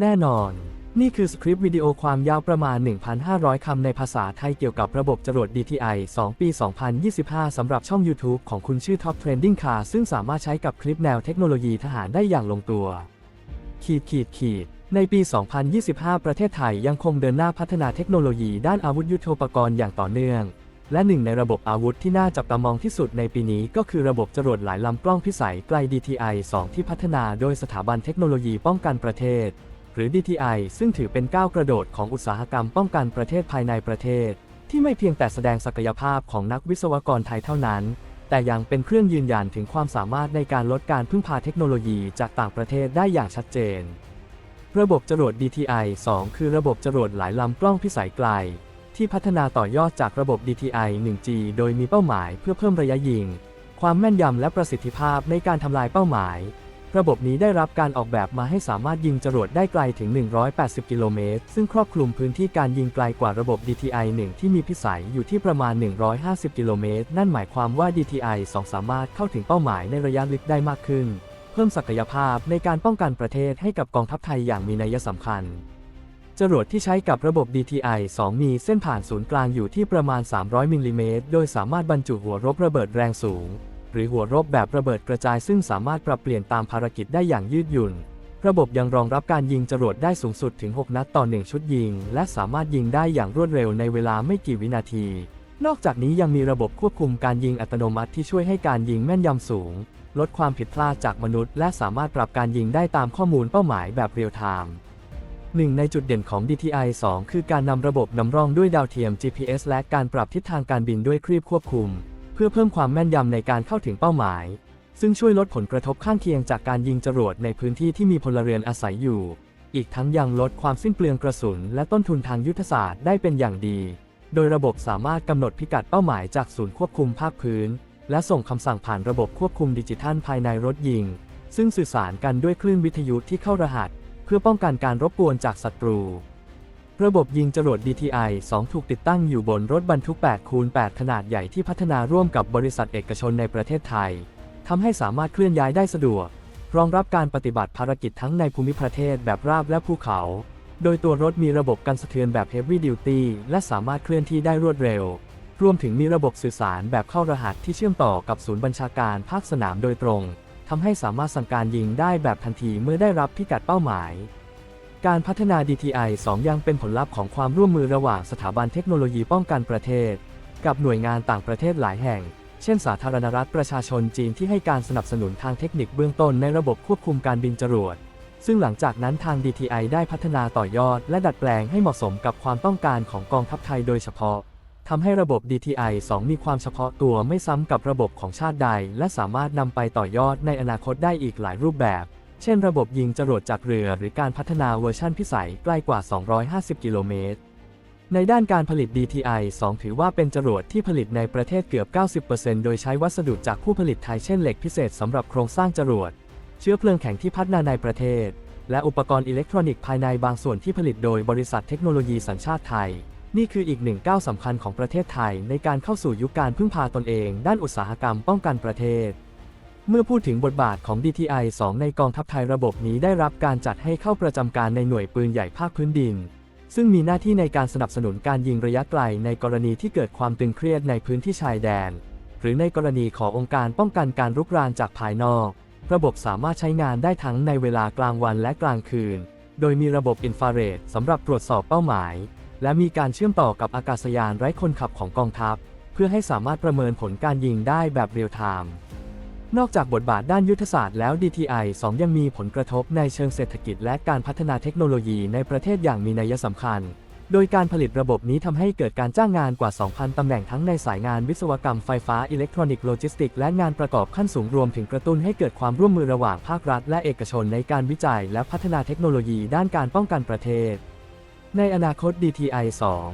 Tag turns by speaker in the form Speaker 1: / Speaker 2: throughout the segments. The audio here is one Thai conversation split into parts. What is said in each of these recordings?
Speaker 1: แน่นอน นี่คือสคริปต์วิดีโอความยาวประมาณ 1,500 คำในภาษาไทยเกี่ยวกับระบบจรวด DTI 2 ปี 2025 สำหรับช่อง YouTube ของคุณชื่อ Top Trending Car ซึ่งสามารถใช้กับคลิปแนวเทคโนโลยีทหารได้อย่างลงตัว ขีดขีดขีด ในปี 2025 ประเทศไทยยังคงเดินหน้าพัฒนาเทคโนโลยีด้านอาวุธยุโทโธปกรณ์อย่างต่อเนื่อง และหนึ่งในระบบอาวุธที่น่าจับตามองที่สุดในปีนี้ก็คือระบบจรวดหลายลำกล้องพิสัยไกล DTI 2 ที่พัฒนาโดยสถาบันเทคโนโลยีป้องกันประเทศ หรือ DTI ซึ่งถือเป็นก้าวกระโดดของอุตสาหกรรมป้องกันประเทศภายในประเทศ ที่ไม่เพียงแต่แสดงศักยภาพของนักวิศวกรไทยเท่านั้น แต่ยังเป็นเครื่องยืนยันถึงความสามารถในการลดการพึ่งพาเทคโนโลยีจากต่างประเทศได้อย่างชัดเจน ระบบจรวด DTI 2 คือระบบจรวดหลายลำกล้องพิสัยไกล ที่พัฒนาต่อยอดจากระบบ DTI 1G โดยมีเป้าหมายเพื่อเพิ่มระยะยิง ความแม่นยำและประสิทธิภาพในการทำลายเป้าหมาย ระบบนี้ได้รับการออกแบบมาให้สามารถยิงจรวดได้ไกลถึง 180 กิโลเมตร ซึ่งครอบคลุมพื้นที่การยิงไกลกว่าระบบ DTI 1 ที่มีพิสัยอยู่ที่ประมาณ 150 กิโลเมตร นั่นหมายความว่า DTI 2 สามารถเข้าถึงเป้าหมายในระยะลึกได้มากขึ้น เพิ่มศักยภาพในการป้องกันประเทศให้กับกองทัพไทยอย่างมีนัยสำคัญจรวดที่ใช้กับระบบ DTI 2 มีเส้นผ่านศูนย์กลางอยู่ที่ประมาณ 300 มิลลิเมตร โดยสามารถบรรจุหัวรบระเบิดแรงสูง หรือหัวรบแบบระเบิดกระจายซึ่งสามารถปรับเปลี่ยนตามภารกิจได้อย่างยืดหยุ่น ระบบยังรองรับการยิงจรวดได้สูงสุดถึง 6 นัดต่อ 1 ชุดยิง และสามารถยิงได้อย่างรวดเร็วในเวลาไม่กี่วินาที นอกจากนี้ยังมีระบบควบคุมการยิงอัตโนมัติที่ช่วยให้การยิงแม่นยำสูง ลดความผิดพลาดจากมนุษย์ และสามารถปรับการยิงได้ตามข้อมูลเป้าหมายแบบเรียลไทม์หนึ่งในจุดเด่นของ DTI 2 คือการนำระบบนำร่องด้วยดาวเทียม GPS และการปรับทิศทางการบินด้วยครีบควบคุม เพื่อเพิ่มความแม่นยำในการเข้าถึงเป้าหมาย ซึ่งช่วยลดผลกระทบข้างเคียงจากการยิงจรวดในพื้นที่ที่มีพลเรือนอาศัยอยู่ อีกทั้งยังลดความสิ้นเปลืองกระสุน และต้นทุนทางยุทธศาสตร์ได้เป็นอย่างดี โดยระบบสามารถกำหนดพิกัดเป้าหมายจากศูนย์ควบคุมภาคพื้น และส่งคำสั่งผ่านระบบควบคุมดิจิทัลภายในรถยิง ซึ่งสื่อสารกันด้วยคลื่นวิทยุที่เข้ารหัส เพื่อป้องกันการรบกวนจากศัตรู ระบบยิงจรวด DTI 2 ถูกติดตั้งอยู่บนรถบรรทุก 8 คูณ 8 ขนาดใหญ่ที่พัฒนาร่วมกับบริษัทเอกชนในประเทศไทย ทำให้สามารถเคลื่อนย้ายได้สะดวก รองรับการปฏิบัติภารกิจทั้งในภูมิประเทศแบบราบและภูเขา โดยตัวรถมีระบบกันสะเทือนแบบ Heavy Duty และสามารถเคลื่อนที่ได้รวดเร็ว รวมถึงมีระบบสื่อสารแบบเข้ารหัสที่เชื่อมต่อกับศูนย์บัญชาการภาคสนามโดยตรง ทำให้สามารถสั่งการยิงได้แบบทันทีเมื่อได้รับพิกัดเป้าหมาย การพัฒนา DTI 2 ยังเป็นผลลัพธ์ของความร่วมมือระหว่างสถาบันเทคโนโลยีป้องกันประเทศ กับหน่วยงานต่างประเทศหลายแห่ง เช่น สาธารณรัฐประชาชนจีนที่ให้การสนับสนุนทางเทคนิคเบื้องต้นในระบบควบคุมการบินจรวด ซึ่งหลังจากนั้นทาง DTI ได้พัฒนาต่อยอด และดัดแปลงให้เหมาะสมกับความต้องการของกองทัพไทยโดยเฉพาะทำให้ระบบ DTI 2 มีความเฉพาะตัวไม่ซ้ำกับระบบของชาติใด และสามารถนำไปต่อยอดในอนาคตได้อีกหลายรูปแบบ เช่นระบบยิงจรวดจากเรือหรือการพัฒนาเวอร์ชันพิสัยใกล้กว่า 250 กิโลเมตร ในด้านการผลิต DTI 2 ถือว่าเป็นจรวดที่ผลิตในประเทศเกือบ 90%โดยใช้วัสดุจากผู้ผลิตไทยเช่นเหล็กพิเศษสำหรับโครงสร้างจรวด เชื้อเพลิงแข็งที่พัฒนาในประเทศ และอุปกรณ์อิเล็กทรอนิกส์ภายในบางส่วนที่ผลิตโดยบริษัทเทคโนโลยีสัญชาติไทย นี่คืออีกหนึ่งก้าวสำคัญของประเทศไทยในการเข้าสู่ยุคการพึ่งพาตนเอง ด้านอุตสาหกรรมป้องกันประเทศ เมื่อพูดถึงบทบาทของ DTI 2 ในกองทัพไทยระบบนี้ได้รับการจัดให้เข้าประจำการในหน่วยปืนใหญ่ภาคพื้นดิน ซึ่งมีหน้าที่ในการสนับสนุนการยิงระยะไกลในกรณีที่เกิดความตึงเครียดในพื้นที่ชายแดน หรือในกรณีขององค์การป้องกันการรุกรานจากภายนอก ระบบสามารถใช้งานได้ทั้งในเวลากลางวันและกลางคืน โดยมีระบบอินฟราเรดสำหรับตรวจสอบเป้าหมาย และมีการเชื่อมต่อกับอากาศยานไร้คนขับของกองทัพ เพื่อให้สามารถประเมินผลการยิงได้แบบเรียลไทม์ นอกจากบทบาทด้านยุทธศาสตร์แล้ว DTI 2 ยังมีผลกระทบในเชิงเศรษฐกิจและการพัฒนาเทคโนโลยีในประเทศอย่างมีนัยสำคัญ โดยการผลิตระบบนี้ทำให้เกิดการจ้างงานกว่า 2,000 ตำแหน่งทั้งในสายงานวิศวกรรมไฟฟ้าอิเล็กทรอนิกส์โลจิสติกส์และงานประกอบขั้นสูงรวมถึงกระตุ้นให้เกิดความร่วมมือระหว่างภาครัฐ และเอกชนในการวิจัยและพัฒนาเทคโนโลยีด้านการป้องกันประเทศ ในอนาคต DTI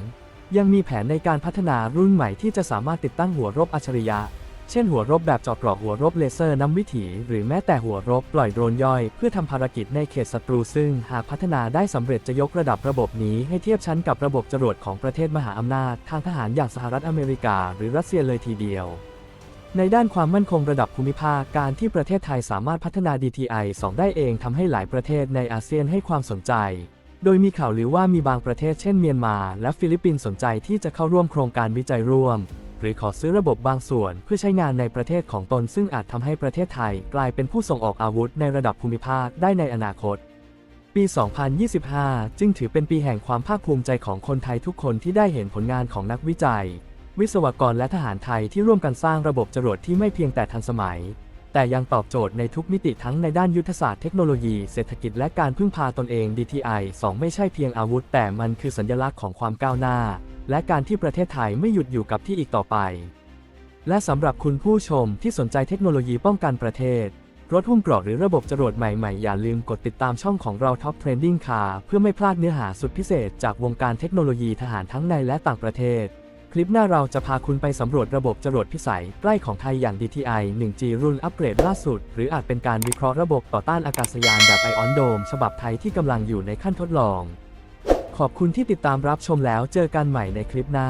Speaker 1: 2ยังมีแผนในการพัฒนารุ่นใหม่ที่จะสามารถติดตั้งหัวรบอัจฉริยะ เช่นหัวรบแบบเจาะกราะหัวรบเลเซอร์นำวิถี หรือแม้แต่หัวรบปล่อยโดรนย่อย เพื่อทำภารกิจในเขตศัตรูซึ่งหากพัฒนาได้สำเร็จจะยกระดับระบบนี้ให้เทียบชั้นกับระบบจรวดของประเทศมหาอำนาจ ทางทหารอย่างสหรัฐอเมริกา หรือรัสเซียเลยทีเดียวในด้านความมั่นคงระดับภูมิภาค การที่ประเทศไทยสามารถพัฒนา DTI 2 ได้เองทำให้หลายประเทศในอาเซียนให้ความสนใจ โดยมีข่าวลือว่ามีบางประเทศเช่นเมียนมา และฟิลิปปินส์สนใจที่จะเข้าร่วมโครงการวิจัยร่วม หรือขอซื้อระบบบางส่วน เพื่อใช้งานในประเทศของตน ซึ่งอาจทำให้ประเทศไทย กลายเป็นผู้ส่งออกอาวุธในระดับภูมิภาคได้ในอนาคต ปี 2025 จึงถือเป็นปีแห่งความภาคภูมิใจของคนไทยทุกคนที่ได้เห็นผลงานของนักวิจัย วิศวกรและทหารไทยที่ร่วมกันสร้างระบบจรวดที่ไม่เพียงแต่ทันสมัย แต่ยังตอบโจทย์ในทุกมิติทั้งในด้านยุทธศาสตร์เทคโนโลยี เศรษฐกิจและการพึ่งพาตนเอง DTI 2 ไม่ใช่เพียงอาวุธ แต่มันคือสัญลักษณ์ของความก้าวหน้า และการที่ประเทศไทยไม่หยุดอยู่กับที่อีกต่อไป และสำหรับคุณผู้ชมที่สนใจเทคโนโลยีป้องกันประเทศ รถหุ้มเกราะหรือระบบจรวดใหม่ๆ อย่าลืมกดติดตามช่องของเรา Top Trending Car เพื่อไม่พลาดเนื้อหาสุดพิเศษจากวงการเทคโนโลยีทหารทั้งในและต่างประเทศ คลิปหน้าเราจะพาคุณไปสำรวจระบบจรวดพิสัย ใกล้ของไทยอย่าง DTI 1G รุ่นอัปเกรดล่าสุด หรืออาจเป็นการวิเคราะห์ระบบต่อต้านอากาศยานแบบไอออนโดมฉบับไทยที่กำลังอยู่ในขั้นทดลอง ขอบคุณที่ติดตามรับชมแล้วเจอกันใหม่ในคลิปหน้า